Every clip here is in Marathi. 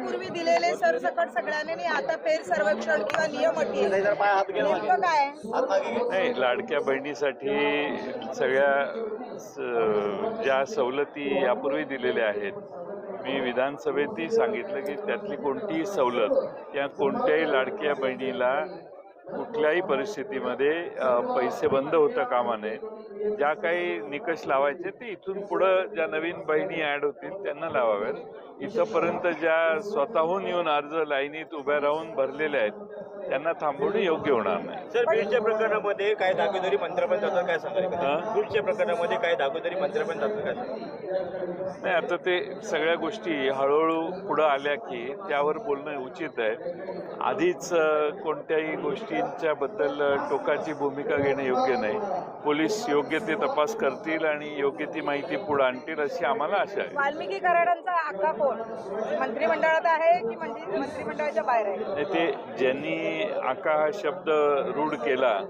यापूर्वी दिलेले सरसकट सगळ्यांनी आता फेर सर्वेक्षण किंवा नियम अटी नेमकं काय? नाही लाडक्या बहिणीसाठी सगळ्या ज्या सवलती यापूर्वी दिलेल्या आहेत मी विधानसभेतही सांगितलं की त्यातली कोणतीही सवलत या कोणत्याही लाडक्या बहिणीला कुठल्याही परिस्थितीमध्ये पैसे बंद होता कामा नये ज्या काही निकष लावायचे ते इथून पुढं ज्या नवीन बहिणी ॲड होतील त्यांना लावाव्यात. इथंपर्यंत ज्या स्वतःहून येऊन अर्ज लाईनीत उभ्या राहून भरलेल्या आहेत त्यांना थांबवणं योग्य होणार नाही. सर बीडच्या प्रकरणामध्ये काय दागोदरी मंत्रापर्यंत जातात काय सांगाल? हा? बीडच्या प्रकरणामध्ये काय दागोदरी मंत्रापर्यंत जातात काय नाही आता ते सगळ्या गोष्टी हळूहळू पुढं आल्या की त्यावर बोलणं उचित आहे. आधीच कोणत्याही गोष्टींच्या बद्दल टोकाची भूमिका घेणं योग्य नाही. पोलीस योग्य ते तपास करतील आणि योग्य ती माहिती पुढे आणतील अशी आम्हाला आशा आहे. वाल्मिकी कराडांचा आका कोण? मंत्रिमंडळात आहे की मंत्री मंत्रिमंडळाच्या बाहेर आहे? ते ज्यांनी आका हा शब्द रूढ केला.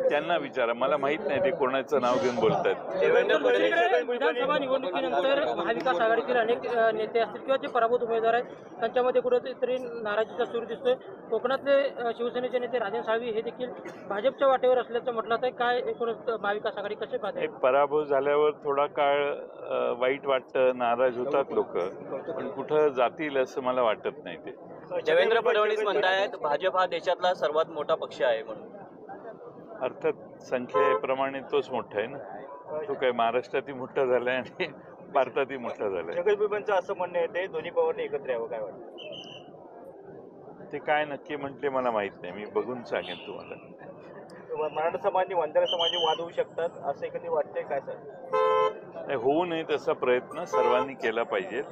त्यांना विचारा. मला माहीत नाही ते कोणाचं नाव घेऊन बोलतात देवेंद्र फडणवीस विधानसभा निवडणुकीनंतर महाविकास आघाडीतील अनेक नेते असतील किंवा जे पराभूत उमेदवार आहेत त्यांच्यामध्ये कुठेतरी नाराजीचा सूर दिसतोय. कोकणातले शिवसेनेचे नेते राजन साळवी हे देखील भाजपच्या वाटेवर असल्याचं म्हटलं जातं काय एकूणच महाविकास आघाडी कसे पाहते? एक पराभव झाल्यावर थोडा काळ वाईट वाटतं नाराज होतात लोक. पण कुठं जातील असं मला वाटत नाही ते. देवेंद्र फडणवीस म्हणतायत भाजप हा देशातला सर्वात मोठा पक्ष आहे म्हणून. अर्थात संख्येप्रमाणे तोच मोठा आहे ना? तो काय महाराष्ट्रातही मोठा झालाय आणि भारतातही मोठा झालाय. जगदीबांचं असं म्हणणं येते दोन्ही पवारने एकत्र यावं काय वाटतं? ते काय नक्की म्हटले मला माहीत नाही. मी बघून सांगेन तुम्हाला. मराठा समाज वंजारा समाज वाद होऊ शकतात असं कधी वाटतंय काय सर? नाही, होऊ नये तसा प्रयत्न सर्वांनी केला पाहिजे.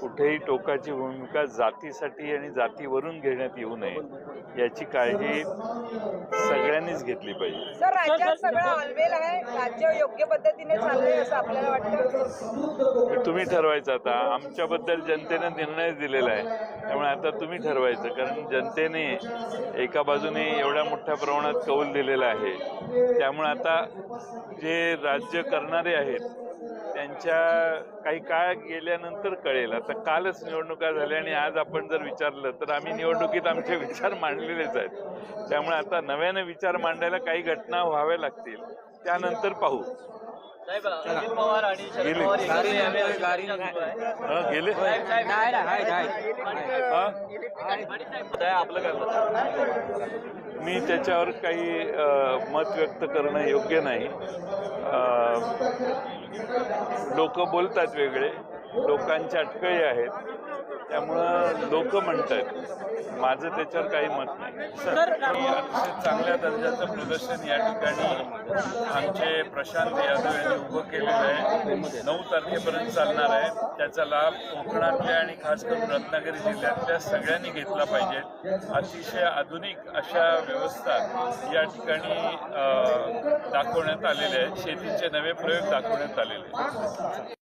कुठेही टोकाची भूमिका जातीसाठी आणि जातीवरून घेण्यात येऊ नये याची काळजी सगळ्यांनीच घेतली पाहिजे. सर राज्यात सगळं आहे. राज्य योग्य पद्धतीने असं आपल्याला वाटतं? तुम्ही ठरवायचं आता. आमच्याबद्दल जनतेनं निर्णय दिलेला आहे. त्यामुळे आता तुम्ही ठरवायचं. कारण जनतेने एका बाजूने एवढ्या मोठ्या प्रमाणात कौल दिलेला आहे. त्यामुळे आता जे राज्य करणारे आहेत त्यांच्या काही काळ गेल्यानंतर कळेल. आता कालच निवडणुका झाल्या आणि आज आपण जर विचारलं तर आम्ही निवडणुकीत आमचे विचार मांडलेलेच आहेत. त्यामुळे आता नव्याने विचार मांडायला काही घटना व्हाव्या लागतील. त्यानंतर पाहू. साहेब अजित पवार आणि शरद गेले. मी त्याच्यावर काही मत व्यक्त करणं योग्य नाही. लोक बोलतात वेगळे लोकांच्या अटकळी आहेत. त्यामुळं लोक म्हणतात माझं त्याच्यावर काही मत नाही. आणि अतिशय चांगल्या दर्जाचं प्रदर्शन या ठिकाणी आमचे प्रशांत यादव यांनी उभं केलेलं आहे. नऊ तारखेपर्यंत चालणार आहे. त्याचा लाभ कोकणातल्या आणि खास करून रत्नागिरी जिल्ह्यातल्या सगळ्यांनी घेतला पाहिजे. अतिशय आधुनिक अशा व्यवस्था या ठिकाणी दाखवण्यात आलेल्या आहेत. शेतीचे नवे प्रयोग दाखवण्यात आलेले आहेत.